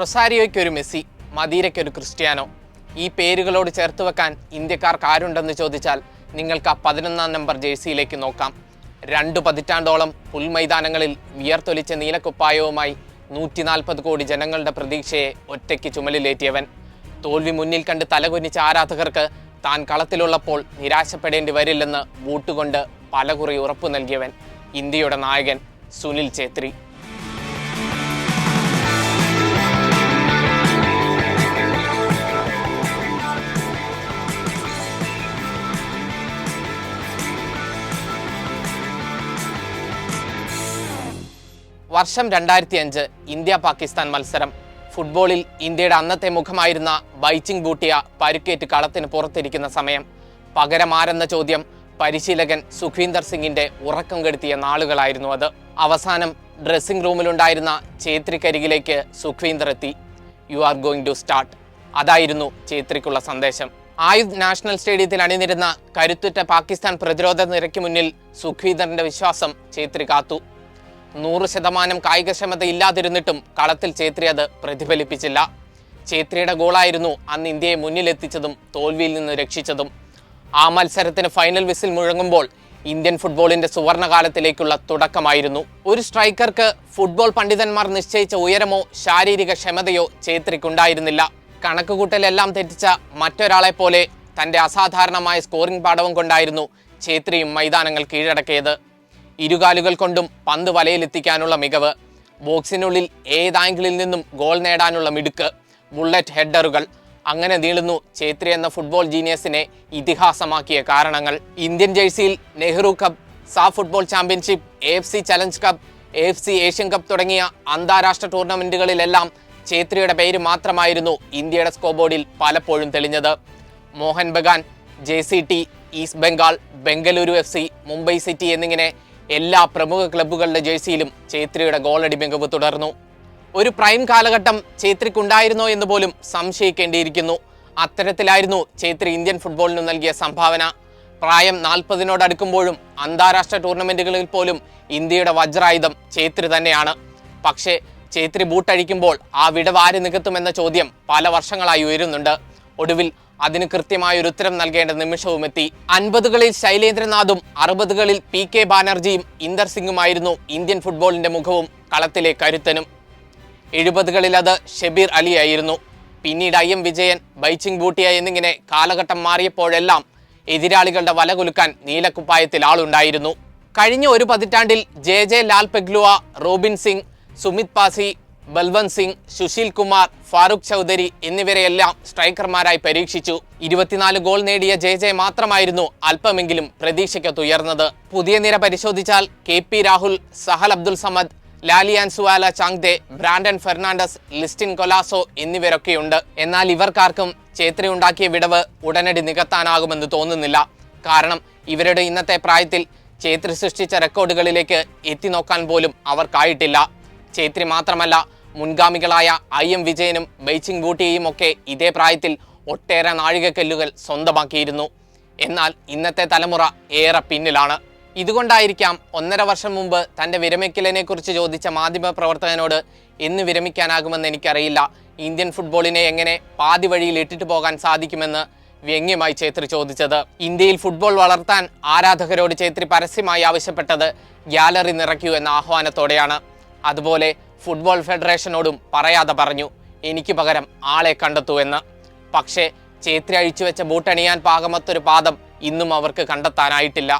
റൊസാരിയോയ്ക്കൊരു Messi മദീരയ്ക്കൊരു Cristiano. ഈ പേരുകളോട് ചേർത്ത് വെക്കാൻ ഇന്ത്യക്കാർക്ക് ആരുണ്ടെന്ന് ചോദിച്ചാൽ നിങ്ങൾക്ക് ആ പതിനൊന്നാം നമ്പർ ജേഴ്സിയിലേക്ക് നോക്കാം. രണ്ടു പതിറ്റാണ്ടോളം പുൽമൈതാനങ്ങളിൽ വിയർത്തൊലിച്ച നീലക്കുപ്പായവുമായി നൂറ്റി നാൽപ്പത് കോടി ജനങ്ങളുടെ പ്രതീക്ഷയെ ഒറ്റയ്ക്ക് ചുമലിലേറ്റിയവൻ. തോൽവി മുന്നിൽ കണ്ട് തലകുനിച്ച ആരാധകർക്ക് താൻ കളത്തിലുള്ളപ്പോൾ നിരാശപ്പെടേണ്ടി വരില്ലെന്ന് വോട്ടുകൊണ്ട് പലകുറി ഉറപ്പു നൽകിയവൻ ഇന്ത്യയുടെ നായകൻ സുനിൽ ഛേത്രി. വർഷം രണ്ടായിരത്തി അഞ്ച് ഇന്ത്യ പാകിസ്ഥാൻ മത്സരം. ഫുട്ബോളിൽ ഇന്ത്യയുടെ അന്നത്തെ മുഖമായിരുന്ന ബൈച്ചിങ് ബൂട്ടിയ പരുക്കേറ്റ് കളത്തിന് പുറത്തിരിക്കുന്ന സമയം. പകരമാരെന്ന ചോദ്യം പരിശീലകൻ സുഖീന്ദർ സിംഗിന്റെ ഉറക്കം കെടുത്തിയ നാളുകളായിരുന്നു അത്. അവസാനം ഡ്രസ്സിംഗ് റൂമിലുണ്ടായിരുന്ന ചേത്രിക്കരികിലേക്ക് സുഖീന്ദർ എത്തി. You are going to start അതായിരുന്നു ചേത്രിക്കുള്ള സന്ദേശം. ആയുധ് നാഷണൽ സ്റ്റേഡിയത്തിൽ അണിനിരുന്ന കരുത്തുറ്റ പാകിസ്ഥാൻ പ്രതിരോധ നിരയ്ക്ക് മുന്നിൽ സുഖീന്ദറിന്റെ വിശ്വാസം ചേത്രി കാത്തു. നൂറ് ശതമാനം കായികക്ഷമത ഇല്ലാതിരുന്നിട്ടും കളത്തിൽ ചേത്രി അത് പ്രതിഫലിപ്പിച്ചില്ല. ചേത്രിയുടെ ഗോളായിരുന്നു അന്ന് ഇന്ത്യയെ മുന്നിലെത്തിച്ചതും തോൽവിയിൽ നിന്ന് രക്ഷിച്ചതും. ആ മത്സരത്തിന് ഫൈനൽ വിസിൽ മുഴങ്ങുമ്പോൾ ഇന്ത്യൻ ഫുട്ബോളിന്റെ സുവർണകാലത്തിലേക്കുള്ള തുടക്കമായിരുന്നു. ഒരു സ്ട്രൈക്കർക്ക് ഫുട്ബോൾ പണ്ഡിതന്മാർ നിശ്ചയിച്ച ഉയരമോ ശാരീരിക ക്ഷമതയോ ചേത്രിക്കുണ്ടായിരുന്നില്ല കണക്കുകൂട്ടലെല്ലാം തെറ്റിച്ച മറ്റൊരാളെ പോലെ തന്റെ അസാധാരണമായ സ്കോറിംഗ് പാഠവും കൊണ്ടായിരുന്നു ഛേത്രിയും മൈതാനങ്ങൾ കീഴടക്കിയത്. ഇരുകാലുകൾ കൊണ്ടും പന്ത് വലയിലെത്തിക്കാനുള്ള മികവ്. ബോക്സിനുള്ളിൽ ഏത് ആംഗിളിൽ നിന്നും ഗോൾ നേടാനുള്ള മിടുക്ക്. ബുള്ളറ്റ് ഹെഡറുകൾ. അങ്ങനെ നീളുന്നു ഛേത്രി എന്ന ഫുട്ബോൾ ജീനിയസിനെ ഇതിഹാസമാക്കിയ കാരണങ്ങൾ. ഇന്ത്യൻ ജേഴ്സിയിൽ നെഹ്റു കപ്പ് സാ football championship A F C challenge cup A F C Asian cup തുടങ്ങിയ അന്താരാഷ്ട്ര ടൂർണമെന്റുകളിലെല്ലാം ഛേത്രിയുടെ പേര് മാത്രമായിരുന്നു ഇന്ത്യയുടെ സ്കോബോർഡിൽ പലപ്പോഴും തെളിഞ്ഞത്. Mohun Bagan J C T east Bengal Bengaluru F C Mumbai city എന്നിങ്ങനെ എല്ലാ പ്രമുഖ ക്ലബ്ബുകളുടെ ജേഴ്സിയിലും ചേത്രിയുടെ ഗോളടി മികവ് തുടർന്നു. ഒരു പ്രൈം കാലഘട്ടം ചേത്രിക്കുണ്ടായിരുന്നോ എന്ന് പോലും സംശയിക്കേണ്ടിയിരിക്കുന്നു. അത്തരത്തിലായിരുന്നു ചേത്രി ഇന്ത്യൻ ഫുട്ബോളിന് നൽകിയ സംഭാവന. പ്രായം നാൽപ്പതിനോടടുക്കുമ്പോഴും അന്താരാഷ്ട്ര ടൂർണമെന്റുകളിൽ പോലും ഇന്ത്യയുടെ വജ്രായുധം ചേത്രി തന്നെയാണ്. പക്ഷേ ചേത്രി ബൂട്ടഴിക്കുമ്പോൾ ആ വിടവാരി നികത്തുമെന്ന ചോദ്യം പല വർഷങ്ങളായി ഉയരുന്നുണ്ട്. ഒടുവിൽ അതിന് കൃത്യമായ ഒരു ഉത്തരം നൽകേണ്ട നിമിഷവും എത്തി. അൻപതുകളിൽ ശൈലേന്ദ്രനാഥും അറുപതുകളിൽ പി കെ ബാനർജിയും ഇന്ദർ സിംഗുമായിരുന്നു ഇന്ത്യൻ ഫുട്ബോളിന്റെ മുഖവും കളത്തിലെ കരുത്തനും. എഴുപതുകളിൽ അത് ഷെബീർ അലിയായിരുന്നു. പിന്നീട് ഐ എം വിജയൻ ബൈച്ചിങ് ബൂട്ടിയ എന്നിങ്ങനെ കാലഘട്ടം മാറിയപ്പോഴെല്ലാം എതിരാളികളുടെ വല കുലുക്കാൻ നീലക്കുപ്പായത്തിൽ ആളുണ്ടായിരുന്നു. കഴിഞ്ഞ ഒരു പതിറ്റാണ്ടിൽ J J Lalpekhlua Robin Singh Sumit Passi Balwant Singh Sushil Kumar Farukh Choudhary എന്നിവരെയെല്ലാം സ്ട്രൈക്കർമാരായി പരീക്ഷിച്ചു. ഇരുപത്തിനാല് ഗോൾ നേടിയ ജെ ജെ മാത്രമായിരുന്നു അല്പമെങ്കിലും പ്രതീക്ഷയ്ക്കത്തുയർന്നത്. പുതിയ നിര പരിശോധിച്ചാൽ K P Rahul Sahal Abdul Samad Lallianzuala Chhangte Brandon Fernandes Liston Colaco എന്നിവരൊക്കെയുണ്ട്. എന്നാൽ ഇവർക്കാർക്കും ചേത്രി ഉണ്ടാക്കിയ വിടവ് ഉടനടി നികത്താനാകുമെന്ന് തോന്നുന്നില്ല. കാരണം ഇവരുടെ ഇന്നത്തെ പ്രായത്തിൽ ചേത്രി സൃഷ്ടിച്ച റെക്കോർഡുകളിലേക്ക് എത്തി നോക്കാൻ പോലും അവർക്കായിട്ടില്ല. ചേത്രി മാത്രമല്ല മുൻഗാമികളായ ഐ എം വിജയനും ബെയ്ച്ചിങ് ബൂട്ടിയയും ഒക്കെ ഇതേ പ്രായത്തിൽ ഒട്ടേറെ നാഴികക്കല്ലുകൾ സ്വന്തമാക്കിയിരുന്നു. എന്നാൽ ഇന്നത്തെ തലമുറ ഏറെ പിന്നിലാണ്. ഇതുകൊണ്ടായിരിക്കാം ഒന്നര വർഷം മുമ്പ് തന്റെ വിരമിക്കലിനെ കുറിച്ച് ചോദിച്ച മാധ്യമ പ്രവർത്തകനോട് എന്ന് വിരമിക്കാനാകുമെന്ന് എനിക്കറിയില്ല. ഇന്ത്യൻ ഫുട്ബോളിനെ എങ്ങനെ പാതി വഴിയിൽ ഇട്ടിട്ട് പോകാൻ സാധിക്കുമെന്ന് വ്യംഗ്യമായി ചേത്രി ചോദിച്ചത്. ഇന്ത്യയിൽ ഫുട്ബോൾ വളർത്താൻ ആരാധകരോട് ചേത്രി പരസ്യമായി ആവശ്യപ്പെട്ടത് ഗ്യാലറി നിറയ്ക്കൂ എന്ന ആഹ്വാനത്തോടെയാണ്. അതുപോലെ ഫുട്ബോൾ ഫെഡറേഷനോടും പറയാതെ പറഞ്ഞു എനിക്ക് പകരം ആളെ കണ്ടെത്തൂ എന്ന്. പക്ഷേ ചേത്രി അഴിച്ചു വെച്ച ബൂട്ടണിയാൻ പാകമത്തൊരു പാദം ഇന്നും അവർക്ക് കണ്ടെത്താനായിട്ടില്ല.